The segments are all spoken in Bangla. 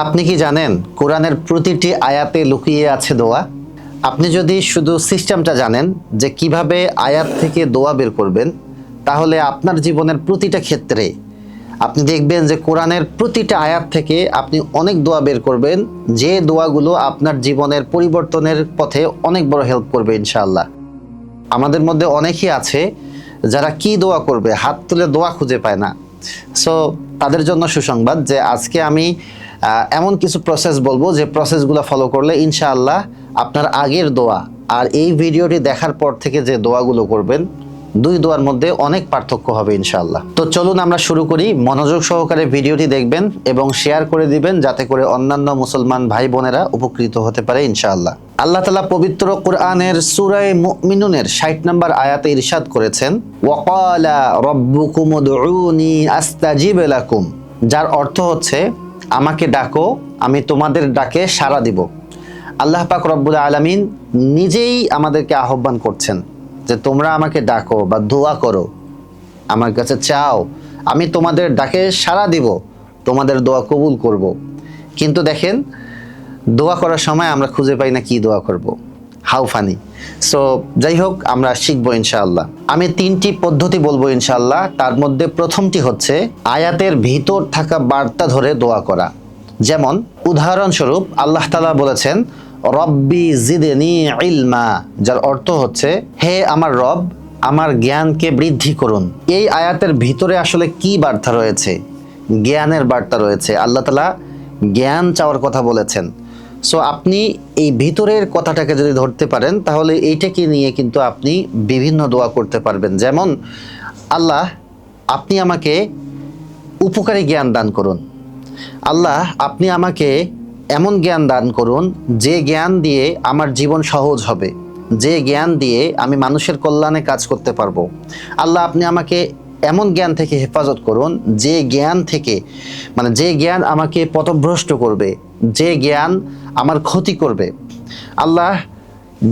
আপনি কি জানেন কোরআনের প্রতিটি আয়াতে লুকিয়ে আছে দোয়া? আপনি যদি শুধু সিস্টেমটা জানেন যে কীভাবে আয়াত থেকে দোয়া বের করবেন, তাহলে আপনার জীবনের প্রতিটা ক্ষেত্রে আপনি দেখবেন যে কোরআনের প্রতিটা আয়াত থেকে আপনি অনেক দোয়া বের করবেন, যে দোয়াগুলো আপনার জীবনের পরিবর্তনের পথে অনেক বড় হেল্প করবে ইনশাআল্লাহ। আমাদের মধ্যে অনেকেই আছে যারা কি দোয়া করবে, হাত তুলে দোয়া খুঁজে পায় না। সো তাদের জন্য সুসংবাদ যে আজকে আমি এমন কিছু প্রসেস বলব যে প্রসেসগুলো ফলো করলে ইনশাআল্লাহ আপনার আগের দোয়া আর এই ভিডিওটি দেখার পর থেকে যে দোয়াগুলো করবেন, দুই দোয়ার মধ্যে অনেক পার্থক্য হবে ইনশাআল্লাহ। তো চলুন আমরা শুরু করি, মনোযোগ সহকারে ভিডিওটি দেখবেন এবং শেয়ার করে দিবেন যাতে করে অন্যান্য মুসলমান ভাই বোনেরা উপকৃত হতে পারে ইনশাআল্লাহ। আল্লাহ তালা পবিত্র কোরআনের সুরায় মিনুনের ষাট নম্বর আয়াতে ইরশাদ করেছেন, ওয়াকালা রব্বুকুম উদউনি আস্তাজিব যার অর্থ হচ্ছে আমাকে ডাকো, আমি তোমাদের ডাকে সাড়া দিব আল্লাহ পাক রব্বুল আলমিন নিজেই আমাদেরকে আহ্বান করছেন যে তোমরা আমাকে ডাকো বা দোয়া করো, আমার কাছে চাও, আমি তোমাদের ডাকে সাড়া দিব, তোমাদের দোয়া কবুল করব। কিন্তু দেখেন, দোয়া করার সময় আমরা খুঁজে পাই না কি দোয়া করব। How funny. সো যাই হোক আমরা শিখব ইনশাআল্লাহ। আমি তিনটি পদ্ধতি বলব ইনশাআল্লাহ। তার মধ্যে প্রথমটি হচ্ছে আয়াতের ভিতর থাকা বার্তা ধরে দোয়া করা। যেমন, উদাহরণস্বরূপ আল্লাহ তালা বলেছেন, রব্বি জিদেনি ইলমা যার অর্থ হচ্ছে, হে আমার রব, আমার জ্ঞানকে বৃদ্ধি করুন। এই আয়াতের ভিতরে আসলে কি বার্তা রয়েছে? জ্ঞানের বার্তা রয়েছে। আল্লাহ তালা জ্ঞান চাওয়ার কথা বলেছেন। সো আপনি এই ভিতরের কথাটাকে যদি ধরতে পারেন, তাহলে এইটাকে নিয়ে কিন্তু আপনি বিভিন্ন দোয়া করতে পারবেন। যেমন, আল্লাহ, আপনি আমাকে উপকারী জ্ঞান দান করুন। আল্লাহ, আপনি আমাকে এমন জ্ঞান দান করুন, যে জ্ঞান দিয়ে আমার জীবন সহজ হবে। যে জ্ঞান দিয়ে আমি মানুষের কল্যাণে কাজ করতে পারব। আল্লাহ, আপনি আমাকে এমন জ্ঞান থেকে হেফাজত করুন, যে জ্ঞান থেকে মানে যে জ্ঞান আমাকে পথভ্রষ্ট করবে, যে জ্ঞান আমার ক্ষতি করবে। আল্লাহ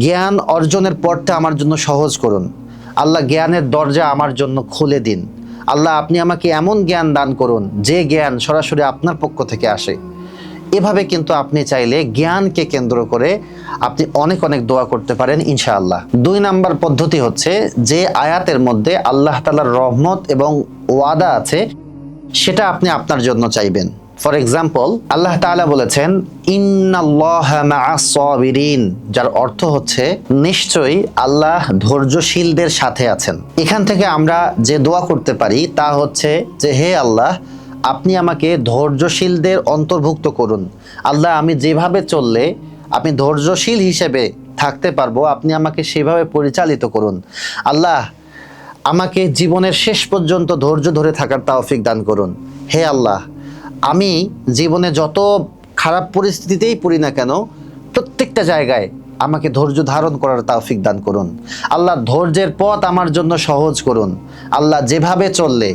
জ্ঞান অর্জনের পথটা আমার জন্য সহজ করুন। আল্লাহ জ্ঞানের দরজা আমার জন্য খুলে দিন। আল্লাহ আপনি আমাকে এমন জ্ঞান দান করুন, যে জ্ঞান সরাসরি আপনার পক্ষ থেকে আসে। এভাবে কিন্তু আপনি চাইলে জ্ঞানকে কেন্দ্র করে আপনি অনেক অনেক দোয়া করতে পারেন, ইনশাআল্লাহ। দুই নাম্বার পদ্ধতি হচ্ছে যে আয়াতের মধ্যে আল্লাহ তালার রহমত এবং ওয়াদা আছে, সেটা আপনি আপনার জন্য চাইবেন। ফর এক্সাম্পল আল্লাহ তাআলা বলেছেন সাবিরিন যার অর্থ হচ্ছে, নিশ্চয়ই আল্লাহ ধৈর্যশীলদের সাথে আছেন। এখান থেকে আমরা যে দোয়া করতে পারি, তা হচ্ছে যে, হে আল্লাহ আপনি আমাকে ধৈর্যশীলদের অন্তর্ভুক্ত করুন। আল্লাহ, আমি যেভাবে চললে আপনি ধৈর্যশীল হিসেবে থাকতে পারব, আপনি আমাকে সেভাবে পরিচালিত করুন। আল্লাহ, আমাকে জীবনের শেষ পর্যন্ত ধৈর্য ধরে থাকার তাওফিক দান করুন। হে আল্লাহ, আমি জীবনে যত খারাপ পরিস্থিতিতেই পড়ি না কেন, প্রত্যেকটা জায়গায় আমাকে ধৈর্য ধারণ করার তাওফিক দান করুন। আল্লাহ, ধৈর্যের পথ আমার জন্য সহজ করুন। আল্লাহ, যেভাবে চললে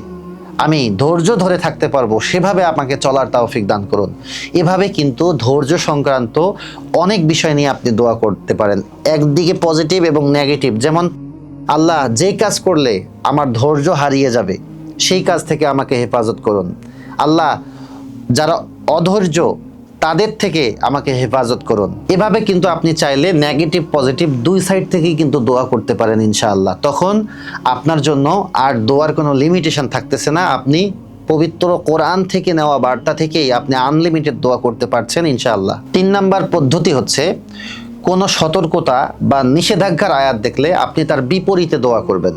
আমি ধৈর্য ধরে থাকতে পারব, সেভাবে আমাকে চলার তাওফিক দান করুন। এভাবে কিন্তু ধৈর্য সংক্রান্ত অনেক বিষয় নিয়ে আপনি দোয়া করতে পারেন। একদিকে পজিটিভ এবং নেগেটিভ যেমন, আল্লাহ যেই কাজ করলে আমার ধৈর্য হারিয়ে যাবে, সেই কাজ থেকে আমাকে হেফাজত করুন। আল্লাহ, যারা অধৈর্য তাদের থেকে আমাকে হেফাজত করুন। এভাবে কিন্তু আপনি চাইলে নেগেটিভ পজিটিভ দুই সাইড থেকেই কিন্তু দোয়া করতে পারেন ইনশাআল্লাহ। তখন আপনার জন্য আর দোয়ার কোনো লিমিটেশন থাকতেছে না। আপনি পবিত্র কোরআন থেকে নেওয়া বার্তা থেকেই আপনি আনলিমিটেড দোয়া করতে পারছেন ইনশাআল্লাহ। তিন নাম্বার পদ্ধতি হচ্ছে কোনো সতর্কতা বা নিষেধাজ্ঞার আয়াত দেখলে আপনি তার বিপরীতে দোয়া করবেন।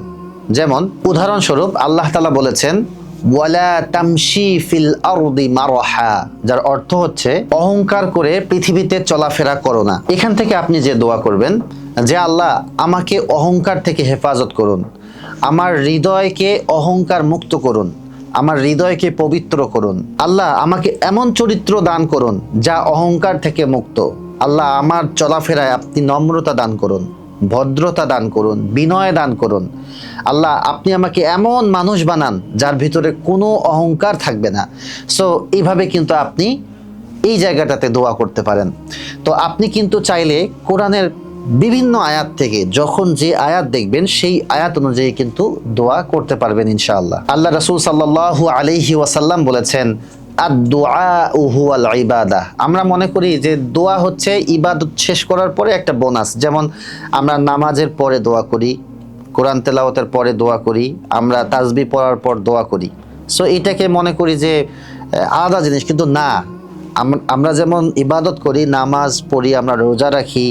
যেমন, উদাহরণস্বরূপ আল্লাহ তালা বলেছেন ওয়ালা তামশি ফিল আরদি মারহা, যার অর্থ হচ্ছে অহংকার করে পৃথিবীতে চলাফেরা করো না। এখান থেকে আপনি যে দোয়া করবেন, যে আল্লাহ আমাকে অহংকার থেকে হেফাজত করুন, আমার হৃদয়কে অহংকার মুক্ত করুন, আমার হৃদয়কে পবিত্র করুন। আল্লাহ আমাকে এমন চরিত্র দান করুন যা অহংকার থেকে মুক্ত। আল্লাহ আমার চলাফেরায় আপনি নম্রতা দান করুন। ভদ্রতা দান করুন, বিনয় দান করুন। আল্লাহ, আপনি আমাকে এমন মানুষ বানান যার ভিতরে কোনো অহংকার থাকবে না। সো এইভাবে কিন্তু আপনি এই জায়গাটাতে দোয়া করতে পারেন। তো আপনি কিন্তু চাইলে কোরআনের বিভিন্ন আয়াত থেকে যখন যে আয়াত দেখবেন, সেই আয়াত অনুযায়ী কিন্তু দোয়া করতে পারবেন ইনশাআল্লাহ। আল্লাহ রসুল সাল্লাহ আলহি ওয়াসাল্লাম বলেছেন আর দোয়া উহুয়াল ইবাদা। আমরা মনে করি যে দোয়া হচ্ছে ইবাদত শেষ করার পরে একটা বোনাস। যেমন আমরা নামাজের পরে দোয়া করি, কোরআন তেলাওয়াতের পরে দোয়া করি, আমরা তাজবি পড়ার পর দোয়া করি। সো এটাকে মনে করি যে আলাদা জিনিস। কিন্তু না আমরা যেমন ইবাদত করি, নামাজ পড়ি, আমরা রোজা রাখি,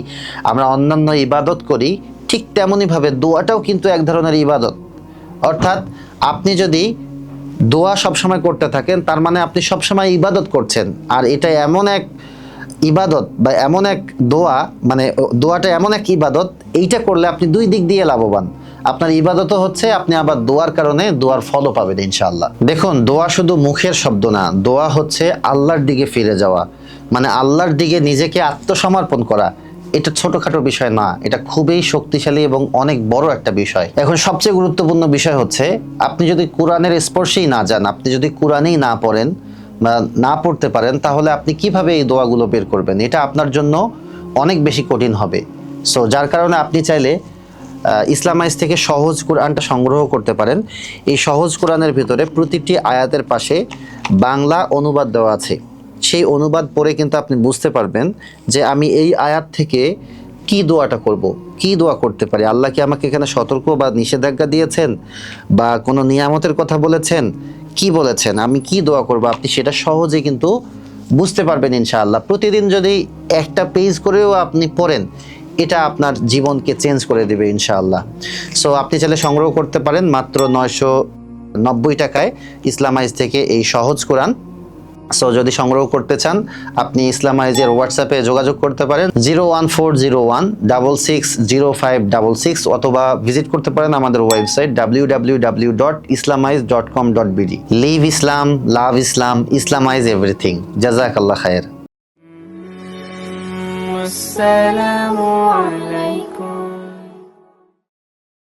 আমরা অন্যান্য ইবাদত করি, ঠিক তেমনইভাবে দোয়াটাও কিন্তু এক ধরনের ইবাদত। অর্থাৎ আপনি যদি দোয়া সবসময় করতে থাকেন, তার মানে আপনি সবসময় ইবাদত করছেন। আর এটা এমন এক ইবাদত বা এমন এক দোয়া মানে দোয়াটা এমন এক ইবাদত, এইটা করলে আপনি দুই দিক দিয়ে লাভবান। আপনার ইবাদতও হচ্ছে, আপনি আবার দোয়ার কারণে দোয়ার ফলও পাবেন ইনশাআল্লাহ। দেখুন, দোয়া শুধু মুখের শব্দ না, দোয়া হচ্ছে আল্লাহর দিকে ফিরে যাওয়া। মানে আল্লাহর দিকে নিজেকে আত্মসমর্পণ করা। এটা ছোটখাটো বিষয় না, এটা খুবই শক্তিশালী এবং অনেক বড় একটা বিষয়। এখন সবচেয়ে গুরুত্বপূর্ণ বিষয় হচ্ছে, আপনি যদি কোরআনের স্পর্শেই না যান, আপনি যদি কোরআনেই না পড়েন বা না পড়তে পারেন, তাহলে আপনি কীভাবে এই দোয়াগুলো বের করবেন? এটা আপনার জন্য অনেক বেশি কঠিন হবে। সো যার কারণে আপনি চাইলে ইসলামাইজ থেকে সহজ কোরআনটা সংগ্রহ করতে পারেন। এই সহজ কোরআনের ভিতরে প্রতিটি আয়াতের পাশে বাংলা অনুবাদ দেওয়া আছে। সেই অনুবাদ পড়ে কিন্তু আপনি বুঝতে পারবেন যে আমি এই আয়াত থেকে কি দোয়াটা করব, কি দোয়া করতে পারি? আল্লাহ কি আমাকে এখানে সতর্ক বা নিষেধাজ্ঞা দিয়েছেন? বা কোনো নিয়ামতের কথা বলেছেন? কি বলেছেন? আমি কি দোয়া করব? আপনি সেটা সহজে কিন্তু বুঝতে পারবেন ইনশাআল্লাহ। প্রতিদিন যদি একটা পেজ করেও আপনি পড়েন, এটা আপনার জীবনকে চেঞ্জ করে দেবে ইনশাআল্লাহ। সো আপনি চাইলে সংগ্রহ করতে পারেন মাত্র নয়শো নব্বই টাকায় ইসলামাইজ থেকে এই সহজ কোরআন। সো যদি সংগ্রহ করতে চান আপনি ইসলামাইজের হোয়াটসঅ্যাপে যোগাযোগ করতে পারেন zero one four zero one double six zero five double six অথবা ভিজিট করতে পারেন আমাদের website W W W dot islamize dot com dot BD live Islam love Islam islamize everything জাজাক আল্লাহ খায়ের والسلام عليكم